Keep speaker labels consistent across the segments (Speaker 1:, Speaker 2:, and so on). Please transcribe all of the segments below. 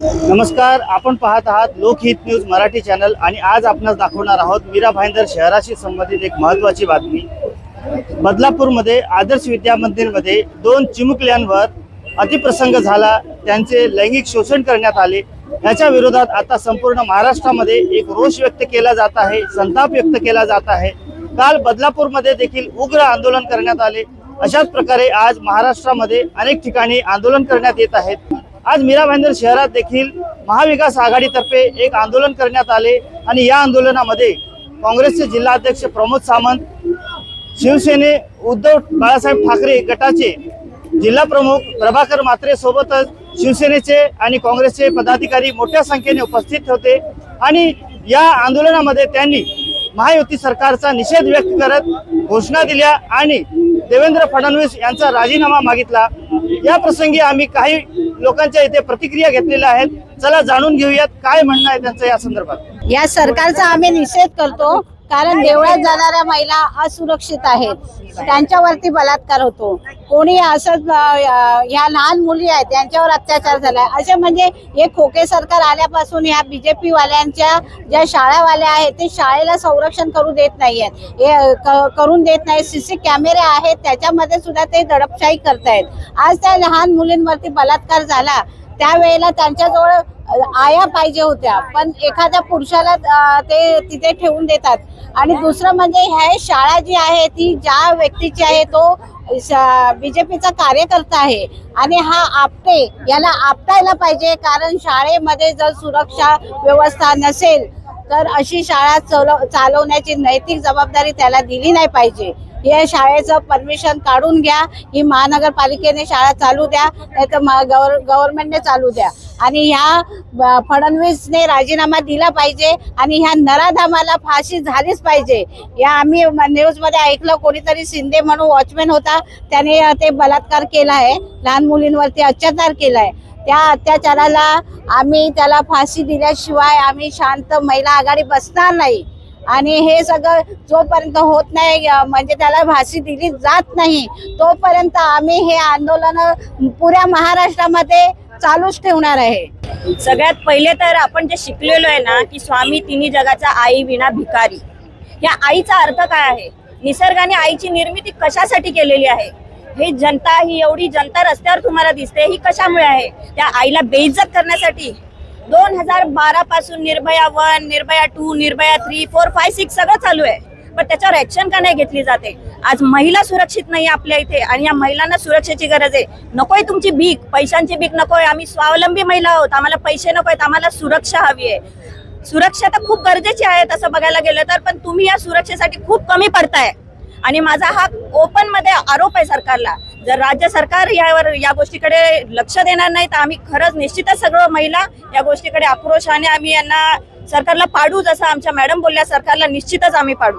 Speaker 1: नमस्कार आपण पाहत आहात लोकहित न्यूज मराठी चॅनल आणि आज आपण दाखवणार आहोत मीरा भाईंदर शहराशी संबंधित एक महत्वाची बातमी. बदलापूरमध्ये आदर्श विद्या मंदिरमध्ये दोन चिमुकल्यांवर अतिप्रसंग झाला त्यांचे लैंगिक शोषण करण्यात आले. याच्या विरोधात आता संपूर्ण महाराष्ट्रामध्ये एक रोष व्यक्त केला जात आहे संताप व्यक्त केला जात आहे. काल बदलापूरमध्ये देखील उग्र आंदोलन करण्यात आले. अशाच प्रकारे आज महाराष्ट्रामध्ये अनेक ठिकाणी आंदोलन करण्यात येत आहेत. आज मीरा भाईंदर शहरात देखील महाविकास आघाडीतर्फे एक आंदोलन करण्यात आले आणि या आंदोलनामध्ये काँग्रेसचे जिल्हाध्यक्ष प्रमोद सामंत शिवसेने उद्धव बाळासाहेब ठाकरे गटाचे जिल्हा प्रमुख प्रभाकर मात्रे सोबतच शिवसेनेचे आणि काँग्रेसचे पदाधिकारी मोठ्या संख्येने उपस्थित होते आणि या आंदोलनामध्ये त्यांनी महायुती सरकारचा निषेध व्यक्त करत घोषणा दिल्या आणि देवेंद्र फडणवीस यांचा राजीनामा मागितला. या प्रसंगी आम्ही काही लोकांच्या इथे प्रतिक्रिया घेतलेल्या आहेत. चला जाणून घेऊयात काय म्हणणं आहे त्यांचं या संदर्भात.
Speaker 2: या सरकारचा आम्ही निषेध करतो. कारण देवळात जाणाऱ्या महिला असुरक्षित आहेत. त्यांच्यावरती बलात्कार होतो. कोणी असं ह्या लहान मुली आहेत त्यांच्यावर अत्याचार झालाय. असे म्हणजे हे खोके सरकार आल्यापासून ह्या बीजेपी वाल्यांच्या ज्या शाळावाल्या आहेत ते शाळेला संरक्षण करू देत नाहीयेत. हे क- करून देत नाही सीसी कॅमेरे आहेत. त्याच्यामध्ये सुद्धा ते दडपशाही करतायत. आज त्या लहान मुलींवरती बलात्कार झाला. त्यावेळेला त्यांच्याजवळ आया पाहिजे होत्या. पण एखाद्या पुरुषाला ते तिथे ठेवून देतात. आणि दुसरं म्हणजे ह्या शाळा जी आहे ती ज्या व्यक्तीची आहे तो बीजेपीचा कार्यकर्ता आहे. आणि हा आपटे याला आपटायला पाहिजे कारण शाळेमध्ये जर सुरक्षा व्यवस्था नसेल तर अशी शाळा चलव चालवण्याची नैतिक जबाबदारी त्याला दिली नाही पाहिजे. या शाळेचं परमिशन काढून घ्या. ही महानगरपालिकेने शाळा चालू द्या नाही तर गव्हर्नमेंटने चालू द्या. आणि ह्या ब- फडणवीसने राजीनामा दिला पाहिजे आणि ह्या नराधामाला फाशी झालीच पाहिजे. या आम्ही न्यूजमध्ये ऐकलं कोणीतरी शिंदे म्हणून वॉचमॅन होता. त्याने ते बलात्कार केला आहे. लहान मुलींवरती अत्याचार आहे. त्या अत्याचाराला आम्ही त्याला फाशी दिल्याशिवाय आम्ही शांत महिला आघाडी बसणार नाही. आणि हे सगळं जोपर्यंत होत नाही म्हणजे त्याला फाशी दिली जात नाही तोपर्यंत आम्ही हे आंदोलन पुऱ्या महाराष्ट्रामध्ये चालूच ठेवणार आहे.
Speaker 3: सगळ्यात पहिले तर आपण जे शिकलेलो आहे ना की स्वामी तिन्ही जगाचा आई विना भिकारी. या आईचा अर्थ काय आहे? निसर्गाने आईची निर्मिती कशासाठी केलेली आहे? हे जनता ही एवढी जनता रस्त्यावर तुम्हाला दिसते ही कशामुळे आहे? त्या आईला बेइज्जत करण्यासाठी. दोन हजार बारा पासून Nirbhaya one Nirbhaya two Nirbhaya three four five six सगळं चालू आहे. पण त्याच्यावर ऍक्शन का नाही घेतली जाते? आज महिला सुरक्षित नाही आपल्या इथे आणि या महिलांना सुरक्षेची गरज आहे. नकोय तुमची भीक पैशांची भीक नकोय. आम्ही स्वावलंबी महिला आहोत. आम्हाला पैसे नकोयत आम्हाला सुरक्षा हवी आहे. सुरक्षा तर खूप गरजेची आहे तसं बघायला गेलं तर पण तुम्ही या सुरक्षेसाठी खूप कमी पडताय. आणि माझा हा ओपनमध्ये आरोप आहे सरकारला. जर राज्य सरकार यावर या गोष्टीकडे लक्ष देणार नाही तर आम्ही खरंच निश्चितच सगळं महिला या गोष्टीकडे आक्रोशाने आम्ही यांना सरकारला पाडू जसं आमच्या मॅडम बोलल्या सरकारला निश्चितच आम्ही पाडू.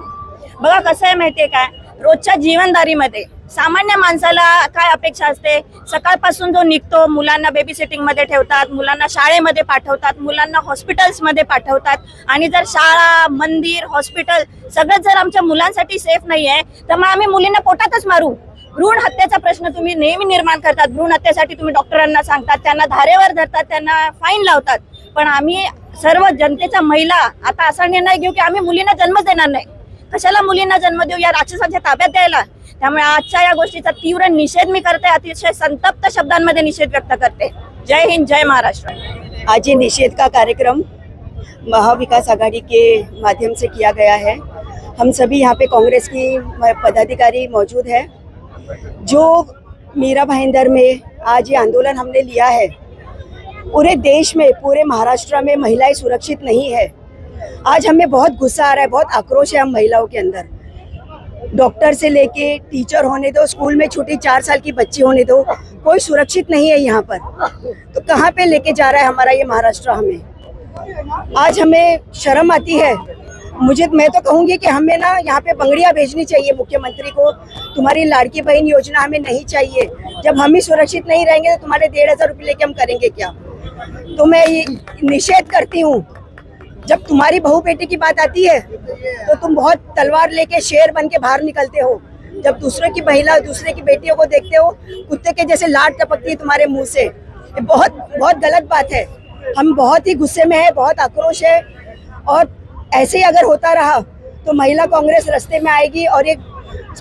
Speaker 3: बघा कसं आहे माहितीये काय? रोजच्या जीवनदारीमध्ये सामान्य माणसाला काय अपेक्षा असते? सकाळपासून जो निघतो मुलांना बेबी सिटिंगमध्ये ठेवतात मुलांना शाळेमध्ये पाठवतात मुलांना हॉस्पिटल्समध्ये पाठवतात आणि जर शाळा मंदिर हॉस्पिटल सगळं जर आमच्या मुलांसाठी सेफ नाही आहे तर मग आम्ही मुलींना पोटातच मारू. भ्रूण हत्येचा प्रश्न तुम्ही नेहमी निर्माण करतात. भ्रूण हत्येसाठी तुम्ही डॉक्टरांना सांगतात त्यांना धारेवर धरतात त्यांना फाईन लावतात. पण आम्ही सर्व जनतेच्या महिला आता असा निर्णय घेऊ की आम्ही मुलींना जन्म देणार नाही. कशाला मुलींना जन्म देऊ? या राक्षसांच्या ताब्यात द्यायला. त्यामुळे आजच्या या गोष्टीचा तीव्र निषेध मी करते. अतिशय संतप्त शब्दांमध्ये निषेध व्यक्त करते. जय हिंद, जय महाराष्ट्र.
Speaker 4: आज ये निषेध का कार्यक्रम महाविकास आघाड़ी के माध्यम से किया गया है। हम सभी यहाँ पे कांग्रेस की पदाधिकारी मौजूद है। जो मीरा भाईंदर में आज ये आंदोलन हमने लिया है, पूरे देश में, पूरे महाराष्ट्र में महिलाएँ सुरक्षित नहीं है। आज हमें बहुत गुस्सा आ रहा है, बहुत आक्रोश है हम महिलाओं के अंदर। डॉक्टर से लेके टीचर होने दो, स्कूल में छोटी चार साल की बच्ची होने दो, कोई सुरक्षित नहीं है यहाँ पर। तो कहाँ पे लेके जा रहा है हमारा ये महाराष्ट्र हमें? आज हमें शर्म आती है। मुझे, मैं तो कहूँगी कि हमें ना यहाँ पे बंगड़ियाँ भेजनी चाहिए मुख्यमंत्री को। तुम्हारी लाड़की बहन योजना हमें नहीं चाहिए। जब हम ही सुरक्षित नहीं रहेंगे तो तुम्हारे डेढ़ हज़ार रुपये लेके हम करेंगे क्या? तो मैं ये निषेध करती हूँ जब तुम्हारी बहू बेटी की बात आती है तो तुम बहुत तलवार लेके शेर बन के बाहर निकलते हो। जब दूसरे की महिला, दूसरे की बेटियों को देखते हो, कुत्ते के जैसे लाट टपकती है तुम्हारे मुँह से। ये बहुत बहुत गलत बात है। हम बहुत ही गुस्से में है, बहुत आक्रोश है। और ऐसे ही अगर होता रहा तो महिला कांग्रेस रास्ते में आएगी और एक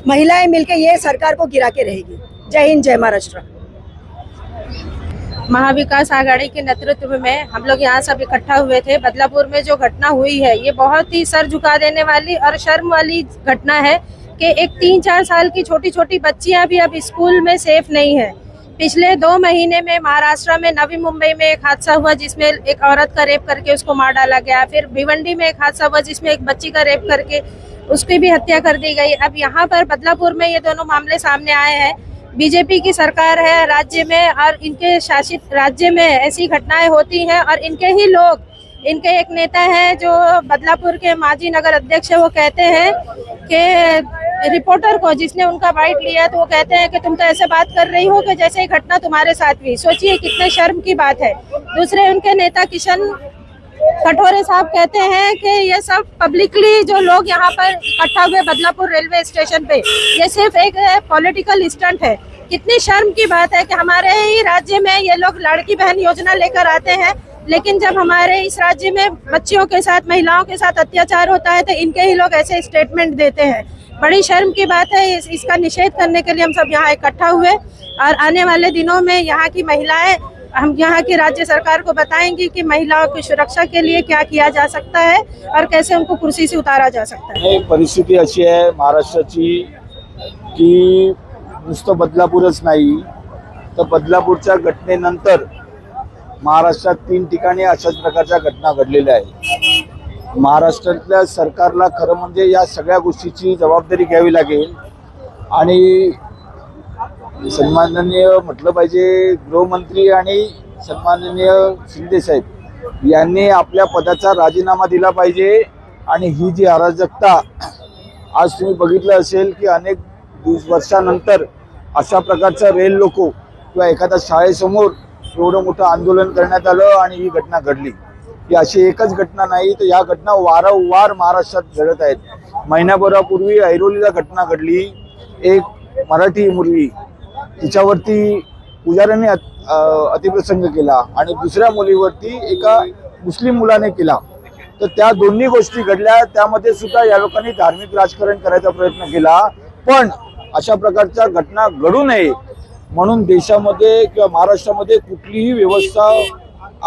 Speaker 4: महिलाएँ मिलकर ये सरकार को गिरा के रहेगी। जय हिंद, जय महाराष्ट्र।
Speaker 5: महाविकास आघाड़ी के नेतृत्व में हम लोग यहाँ सब इकट्ठा हुए थे। बदलापुर में जो घटना हुई है, ये बहुत ही सर झुका देने वाली और शर्म वाली घटना है कि एक तीन चार साल की छोटी छोटी बच्चियाँ भी अब स्कूल में सेफ़ नहीं है। पिछले दो महीने में महाराष्ट्र में, नवी मुंबई में एक हादसा हुआ जिसमें एक औरत का रेप करके उसको मार डाला गया। फिर भिवंडी में एक हादसा हुआ जिसमें एक बच्ची का रेप करके उसकी भी हत्या कर दी गई। अब यहाँ पर बदलापुर में ये दोनों मामले सामने आए हैं। बीजेपी की सरकार है, राज्य में और इनके शासित राज्य में ऐसी घटनाएँ होती हैं और इनके ही लोग, इनके एक नेता हैं जो बदलापुर के माजी नगर अध्यक्ष है, वो कहते हैं कि रिपोर्टर को जिसने उनका बाइट लिया तो वो कहते हैं कि तुम तो ऐसे बात कर रही हो कि जैसे ही घटना तुम्हारे साथ हुई। सोचिए कितने शर्म की बात है। दूसरे उनके नेता किशन कठोरे साहब कहते हैं कि ये सब पब्लिकली जो लोग यहाँ पर इकट्ठा हुए बदलापुर रेलवे स्टेशन पे ये सिर्फ़ एक पॉलिटिकल स्टंट है। कितनी शर्म की बात है कि हमारे ही राज्य में ये लोग लड़की बहन योजना लेकर आते हैं लेकिन जब हमारे इस राज्य में बच्चियों के साथ महिलाओं के साथ अत्याचार होता है तो इनके ही लोग ऐसे स्टेटमेंट देते हैं। बड़ी शर्म की बात है इस, इसका निषेध करने के लिए हम सब यहाँ इकट्ठा हुए और आने वाले दिनों में यहाँ की महिलाएँ हम यहाँ की राज्य सरकार को बताएंगे कि महिलाओं की सुरक्षा के लिए क्या किया जा सकता है और कैसे उनको कुर्सी से उतारा जा सकता है।
Speaker 6: परिस्थिती अशी आहे महाराष्ट्राची की नुसतं बदलापूरच नाही. तर बदलापूरच्या घटनेनंतर महाराष्ट्रात तीन ठिकाणी अशाच प्रकारच्या घटना घडलेल्या आहेत. महाराष्ट्रातल्या सरकारला खरं म्हणजे या सगळ्या गोष्टीची जबाबदारी घ्यावी लागेल आणि सन्माननीय म्हटलं पाहिजे गृहमंत्री आणि सन्माननीय शिंदेसाहेब यांनी आपल्या पदाचा राजीनामा दिला पाहिजे आणि ही जी अराजकता आज तुम्ही बघितलं असेल की अनेक दिवस वर्षानंतर अशा प्रकारचा रेल लोको किंवा एखाद्या शाळेसमोर एवढं मोठं आंदोलन करण्यात आलं आणि ही घटना घडली. ही अशी एकच घटना नाही तर या घटना वारंवार महाराष्ट्रात घडत आहेत. महिन्याभरापूर्वी ऐरोलीला घटना घडली. एक मराठी मुलगी तिच्यावरती पुजाऱ्याने अतिप्रसंग केला आणि दुसऱ्या मुलीवरती एका मुस्लिम मुलाने केला. तर त्या दोन्ही गोष्टी घडल्या. त्यामध्ये सुद्धा या लोकांनी धार्मिक राजकारण करायचा प्रयत्न केला. पण अशा प्रकारच्या घटना घडू नये म्हणून देशामध्ये किंवा महाराष्ट्रामध्ये कुठलीही व्यवस्था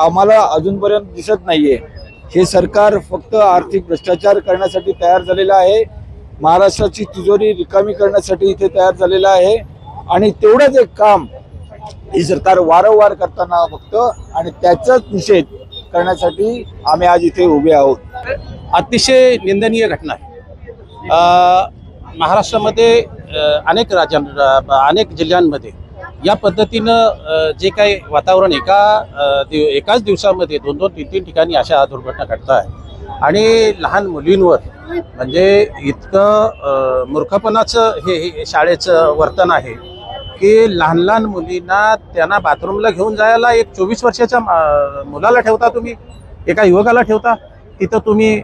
Speaker 6: आम्हाला अजूनपर्यंत दिसत नाहीये. हे सरकार फक्त आर्थिक भ्रष्टाचार करण्यासाठी तयार झालेलं आहे. महाराष्ट्राची तिजोरी रिकामी करण्यासाठी इथे तयार झालेलं आहे. आणि तेवढंच एक काम ही सरकार वारंवार करताना बघतं आणि त्याचाच निषेध करण्यासाठी आम्ही आज इथे उभे आहोत.
Speaker 7: अतिशय निंदनीय घटना आहे. महाराष्ट्रामध्ये अनेक राज्यां अनेक जिल्ह्यांमध्ये या पद्धतीनं जे काही वातावरण एका दिव एकाच दिवसामध्ये दोन दोन तीन तीन ठिकाणी अशा दुर्घटना घडत आहे आणि लहान मुलींवर म्हणजे इतकं मूर्खपणाचं हे हे शाळेचं वर्तन आहे. की लहान लहान मुलींना त्यांना बाथरूमला घेऊन जायला एक चोवीस वर्षाच्या मुलाला ठेवता तुम्ही एका युवकाला ठेवता तिथं तुम्ही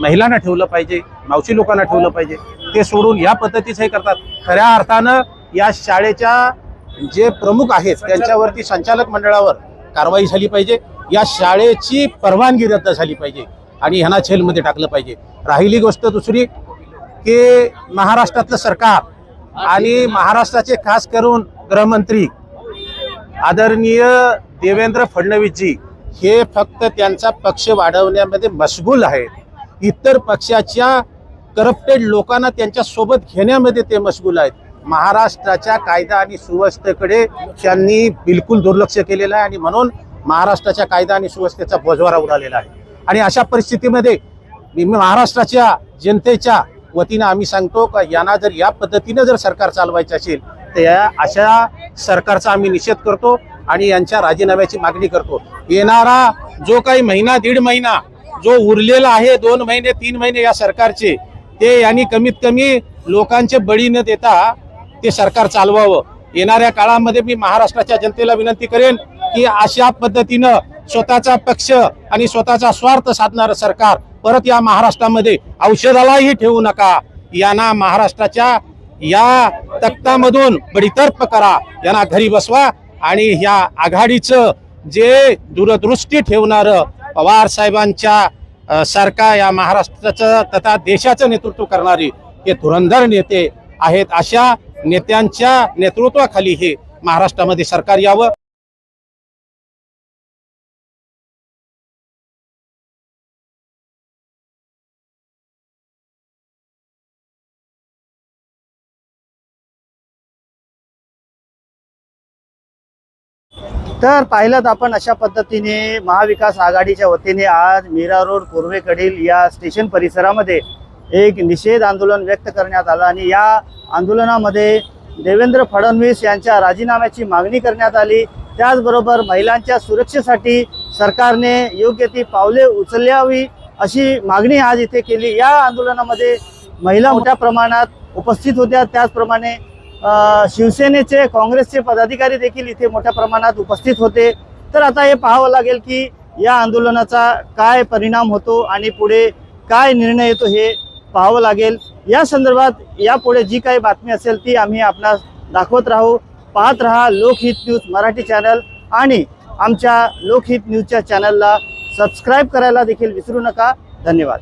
Speaker 7: महिलांना ठेवलं पाहिजे मावशी लोकांना ठेवलं पाहिजे ते सोडून या पद्धतीचं हे करतात. खऱ्या अर्थानं या शाळेच्या जे प्रमुख आहेत त्यांच्यावरती संचालक मंडळावर कारवाई झाली पाहिजे या शाळेची परवानगी रद्द झाली पाहिजे आणि ह्यांना छेलमध्ये टाकलं पाहिजे. राहिली गोष्ट दुसरी की महाराष्ट्रातलं सरकार आणि महाराष्ट्राचे खास करून गृहमंत्री आदरणीय देवेंद्र फडणवीसजी हे फक्त त्यांचा पक्ष वाढवण्यामध्ये मशगूल आहेत. इतर पक्षाच्या करप्टेड लोकांना त्यांच्यासोबत घेण्यामध्ये ते मशगूल आहेत. महाराष्ट्राच्या कायदा आणि सुव्यवस्थेकडे त्यांनी बिलकुल दुर्लक्ष केलेलं आहे आणि म्हणून महाराष्ट्राच्या कायदा आणि सुव्यवस्थेचा बोजवारा उडालेला आहे. आणि अशा परिस्थितीमध्ये महाराष्ट्राच्या जनतेच्या वतीनं आम्ही सांगतो का यांना जर या पद्धतीनं जर सरकार चालवायचं असेल तर या अशा सरकारचा आम्ही निषेध करतो आणि यांच्या राजीनाम्याची मागणी करतो. येणारा जो काही महिना दीड महिना जो उरलेला आहे दोन महिने तीन महिने या सरकारचे ते यांनी कमीत कमी लोकांचे बळी न देता ते सरकार चालवावं. येणाऱ्या काळामध्ये मी महाराष्ट्राच्या जनतेला विनंती करेन की अशा पद्धतीनं स्वतःचा पक्ष आणि स्वतःचा स्वार्थ साधणारं सरकार परत या महाराष्ट्रामध्ये औषधालाही ठेवू नका. यांना महाराष्ट्राच्या या तख्तामधून बडीतर्फ करा. यांना घरी बसवा आणि ह्या आघाडीचं जे दूरदृष्टी ठेवणारं पवार साहेबांच्या सारखा या महाराष्ट्राचं तथा देशाचं नेतृत्व करणारे हे धुरंधर नेते आहेत. अशा नेत्यांच्या नेतृत्वाखाली हे महाराष्ट्रामध्ये सरकार यावं.
Speaker 1: तर पाहिलं आपण अशा पद्धतीने महाविकास आघाडीच्या वतीने आज मीरा रोड पूर्वेकडील या स्टेशन परिसरामध्ये एक निषेध आंदोलन व्यक्त करण्यात आलं आणि या आंदोलनामध्ये देवेंद्र फडणवीस यांच्या राजीनाम्याची मागणी करण्यात आली. त्याचबरोबर महिलांच्या सुरक्षेसाठी सरकारने योग्य ती पावले उचलावी अशी मागणी आज इथे केली. या आंदोलनामध्ये महिला मोठ्या प्रमाणात उपस्थित होत्या. त्याचप्रमाणे शिवसेनेचे काँग्रेसचे पदाधिकारी देखील इथे मोठ्या प्रमाणात उपस्थित होते. तर आता हे पाहावं लागेल की या आंदोलनाचा काय परिणाम होतो आणि पुढे काय निर्णय येतो हे पाहावं लागेल. या संदर्भात यापुढे जी काही बातमी असेल ती आम्ही आपणास दाखवत राहू. पाहत रहा लोकहित न्यूज मराठी चॅनल आणि आमच्या लोकहित न्यूजच्या चॅनलला सबस्क्राईब करायला देखील विसरू नका. धन्यवाद.